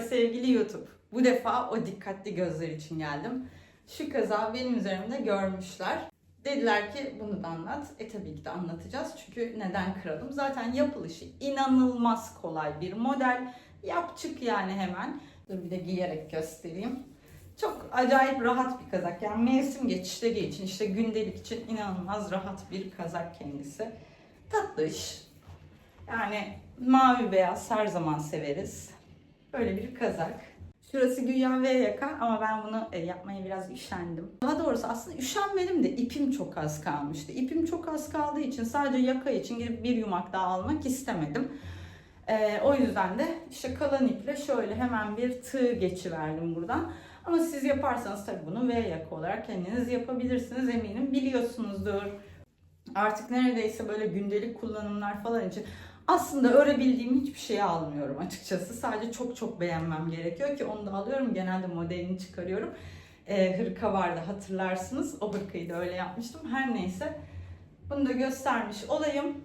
Sevgili YouTube. Bu defa o dikkatli gözler için geldim. Şu kaza benim üzerimde görmüşler. Dediler ki bunu da anlat. E tabii ki de anlatacağız. Çünkü neden kıralım? Zaten yapılışı inanılmaz kolay bir model. Yap çık yani hemen. Dur bir de giyerek göstereyim. Çok acayip rahat bir kazak. Yani mevsim geçişleri için, işte gündelik için inanılmaz rahat bir kazak kendisi. Tatlış. Yani mavi beyaz her zaman severiz. Böyle bir kazak. Şurası güya V yaka ama ben bunu e, yapmaya biraz üşendim. Daha doğrusu aslında üşenmedim de ipim çok az kalmıştı. İpim çok az kaldığı için sadece yaka için girip bir yumak daha almak istemedim. E, o yüzden de işte kalan iple şöyle hemen bir tığ geçiverdim buradan. Ama siz yaparsanız tabii bunu V yaka olarak kendiniz yapabilirsiniz eminim biliyorsunuzdur. Artık neredeyse böyle gündelik kullanımlar falan için aslında örebildiğim hiçbir şeyi almıyorum açıkçası. Sadece çok çok beğenmem gerekiyor ki onu da alıyorum. Genelde modelini çıkarıyorum. Ee, hırka vardı hatırlarsınız. O hırkayı da öyle yapmıştım. Her neyse bunu da göstermiş olayım.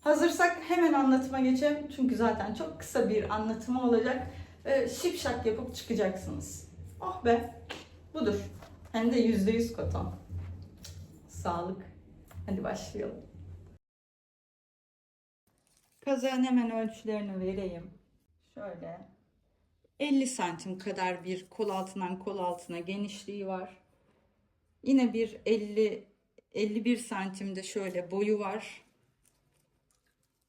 Hazırsak hemen anlatıma geçelim. Çünkü zaten çok kısa bir anlatımı olacak. Ee, şipşak yapıp çıkacaksınız. Oh be budur. Hem de %100 koton. Sağlık. Hadi başlayalım. Kazağın hemen ölçülerini vereyim. Şöyle 50 santim kadar bir kol altından kol altına genişliği var. Yine bir 50 51 santimde şöyle boyu var.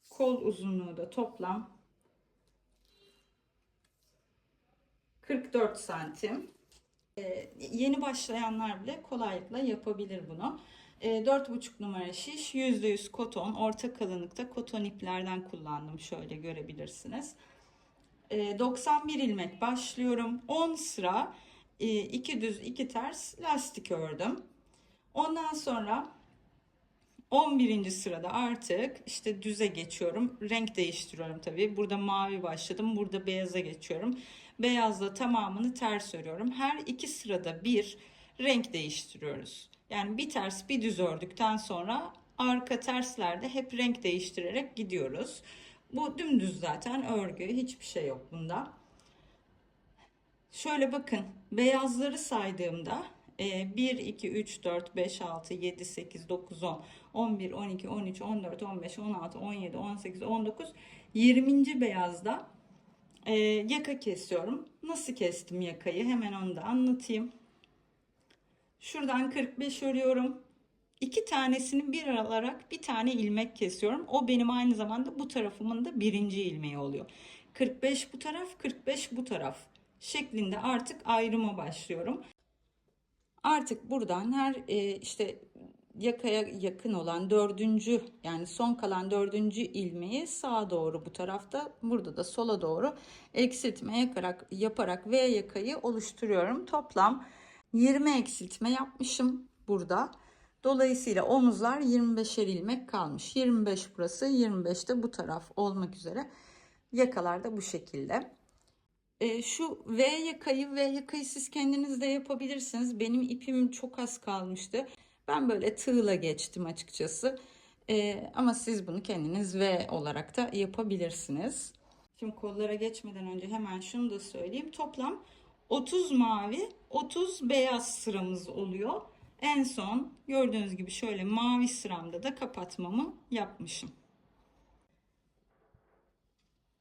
Kol uzunluğu da toplam 44 santim. Ee, yeni başlayanlar bile kolaylıkla yapabilir bunu. E, 4,5 numara şiş %100 koton orta kalınlıkta koton iplerden kullandım şöyle görebilirsiniz. E, 91 ilmek başlıyorum 10 sıra 2 düz 2 ters lastik ördüm. Ondan sonra 11. sırada artık işte düze geçiyorum. Renk değiştiriyorum tabii. Burada mavi başladım. Burada beyaza geçiyorum. Beyazla tamamını ters örüyorum. Her iki sırada bir renk değiştiriyoruz. Yani bir ters bir düz ördükten sonra arka terslerde hep renk değiştirerek gidiyoruz. Bu dümdüz zaten örgü. Hiçbir şey yok bunda. Şöyle bakın beyazları saydığımda 1, 2, 3, 4, 5, 6, 7, 8, 9, 10, 11, 12, 13, 14, 15, 16, 17, 18, 19, 20. beyazda e, yaka kesiyorum. Nasıl kestim yakayı hemen onu da anlatayım. Şuradan 45 örüyorum. İki tanesini bir alarak bir tane ilmek kesiyorum. O benim aynı zamanda bu tarafımın da birinci ilmeği oluyor. 45 bu taraf, 45 bu taraf şeklinde artık ayrıma başlıyorum. Artık buradan her e, işte yakaya yakın olan dördüncü yani son kalan dördüncü ilmeği sağa doğru bu tarafta burada da sola doğru eksiltme yaparak, yaparak V yakayı oluşturuyorum. Toplam 20 eksiltme yapmışım burada. Dolayısıyla omuzlar 25'er ilmek kalmış. 25 burası 25 de bu taraf olmak üzere yakalar da bu şekilde. E, şu V yakayı V yakayı siz kendiniz de yapabilirsiniz. Benim ipim çok az kalmıştı. Ben böyle tığla geçtim açıkçası. E, ama siz bunu kendiniz V olarak da yapabilirsiniz. Şimdi kollara geçmeden önce hemen şunu da söyleyeyim. Toplam 30 mavi 30 beyaz sıramız oluyor. En son gördüğünüz gibi şöyle mavi sıramda da kapatmamı yapmışım.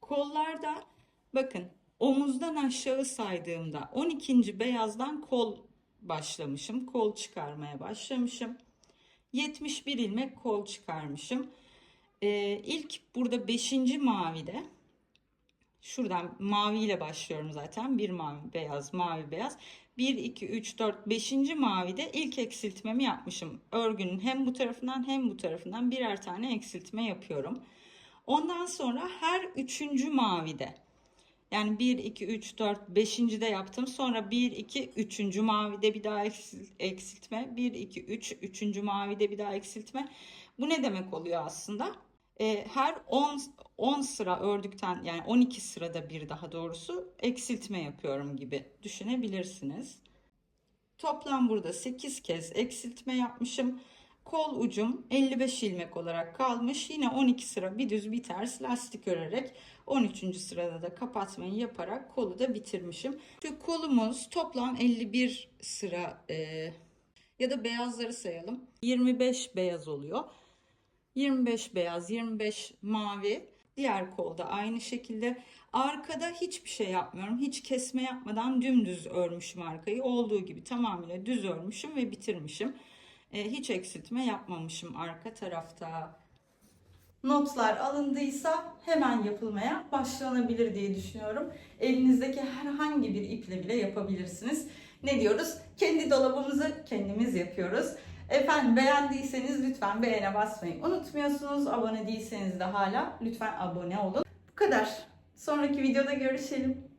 Kollarda bakın omuzdan aşağı saydığımda 12. beyazdan kol başlamışım. Kol çıkarmaya başlamışım. 71 ilmek kol çıkarmışım. Ee, ilk burada 5. mavide Şuradan mavi ile başlıyorum zaten. Bir mavi, beyaz, mavi, beyaz. 1, 2, 3, 4, 5. mavide ilk eksiltmemi yapmışım. Örgünün hem bu tarafından hem bu tarafından birer tane eksiltme yapıyorum. Ondan sonra her üçüncü mavide yani 1, 2, 3, 4, 5. de yaptım. Sonra 1, 2, 3. mavide bir daha eksiltme. 1, 2, 3, 3. mavide bir daha eksiltme. Bu ne demek oluyor aslında? her 10 10 sıra ördükten yani 12 sırada bir daha doğrusu eksiltme yapıyorum gibi düşünebilirsiniz. Toplam burada 8 kez eksiltme yapmışım. Kol ucum 55 ilmek olarak kalmış. Yine 12 sıra bir düz bir ters lastik örerek 13. sırada da kapatmayı yaparak kolu da bitirmişim. Şu kolumuz toplam 51 sıra e, ya da beyazları sayalım. 25 beyaz oluyor. 25 beyaz, 25 mavi. Diğer kolda aynı şekilde. Arkada hiçbir şey yapmıyorum. Hiç kesme yapmadan dümdüz örmüşüm arkayı. Olduğu gibi tamamıyla düz örmüşüm ve bitirmişim. E, hiç eksiltme yapmamışım arka tarafta. Notlar alındıysa hemen yapılmaya başlanabilir diye düşünüyorum. Elinizdeki herhangi bir iple bile yapabilirsiniz. Ne diyoruz? Kendi dolabımızı kendimiz yapıyoruz. Efendim beğendiyseniz lütfen beğene basmayı unutmuyorsunuz. Abone değilseniz de hala lütfen abone olun. Bu kadar. Sonraki videoda görüşelim.